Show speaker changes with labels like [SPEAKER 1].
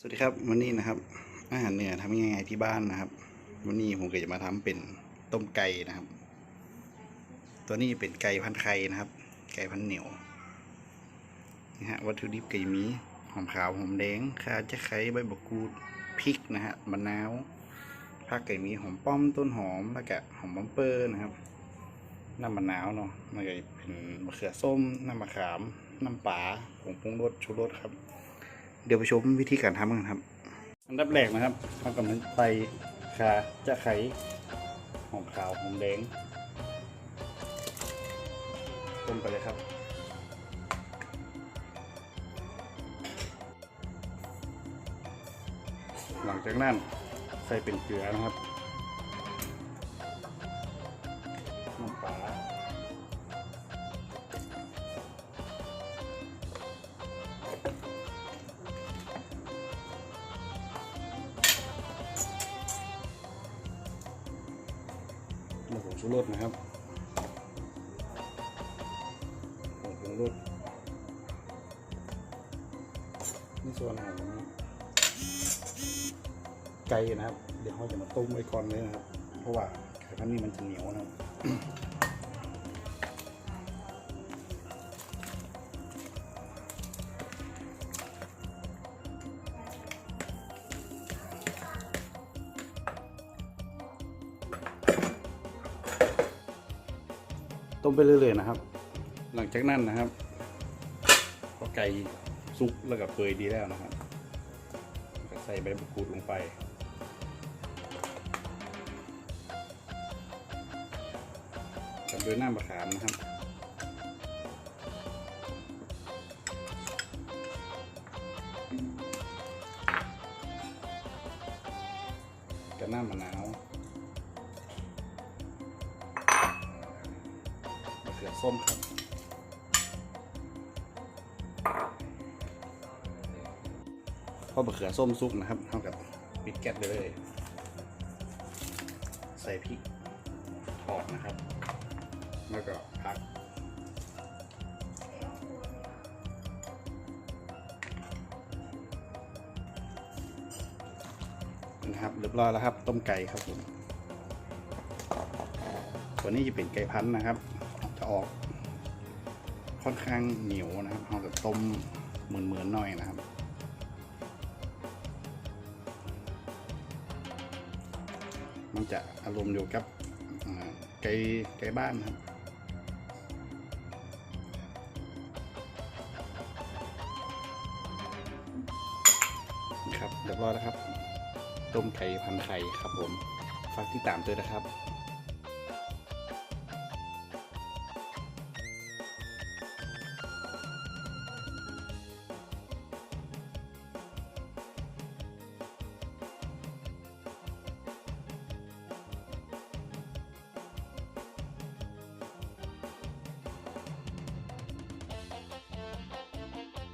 [SPEAKER 1] สวัสดีครับวันนี้นะครับ อาหารเหนือทำยังไงที่บ้านนะครับ วันนี้ผมก็จะมาทำเป็นต้มไก่นะครับ ตัวนี้เป็นไก่พันไข่นะครับ ไก่พันเหนียวนะฮะวัตถุดิบก็จะมีหอมขาวหอมแดงข่าจะไคร้ใบมะกรูดพริกนะฮะมะนาวผักก็มีหอมป้อมต้นหอมแล้วก็หอมบัมเปอร์นะครับน้ำมะนาวเนาะมันก็จะเป็นมะเขือส้มน้ำมะขามน้ำปลาผงปรุงรสชูรสครับ เดี๋ยวไปชมวิธีการทำกันครับ อันดับแรกนะครับเรากำลังใส่ขาจะไข่หอมขาวหอมแดงต้มไปเลยครับหลังจากนั้นใส่เป็นเกลือนะครับ ผงชูรสนะครับผงชูรสนี่ส่วนของไก่นะครับ เดี๋ยวเราจะมาต้มไว้ก่อนเลยนะครับ เพราะว่าไข่พันนี้มันจะเหนียวนะครับ ต้มไปเรื่อยๆนะครับ หลังจากนั้นนะครับพอไก่สุกแล้วก็เปื่อยดีแล้วนะครับก็ใส่ใบมะกรูดลงไปกับด้วยน้ำมะขามนะครับกับน้ำมะนาว มะเขือส้มครับ พอมะเขือส้มสุกนะครับเท่ากับปิดแก๊สเลย ใส่พริกทอดนะครับ แล้วก็พักนะครับเรียบร้อยแล้วครับ ต้มไก่ครับผมตัวนี้จะเป็นไก่พันธุ์นะครับ ออก ค่อนข้างเหนียวนะครับเราจะต้มเหมือนเหมือนๆหน่อยนะครับมันจะอารมณ์เดียวกับไก่ไก่บ้านครับครับเรียบร้อยแล้วครับ ต้มไก่พันไข่ครับผม ฝากติดตามด้วยนะครับ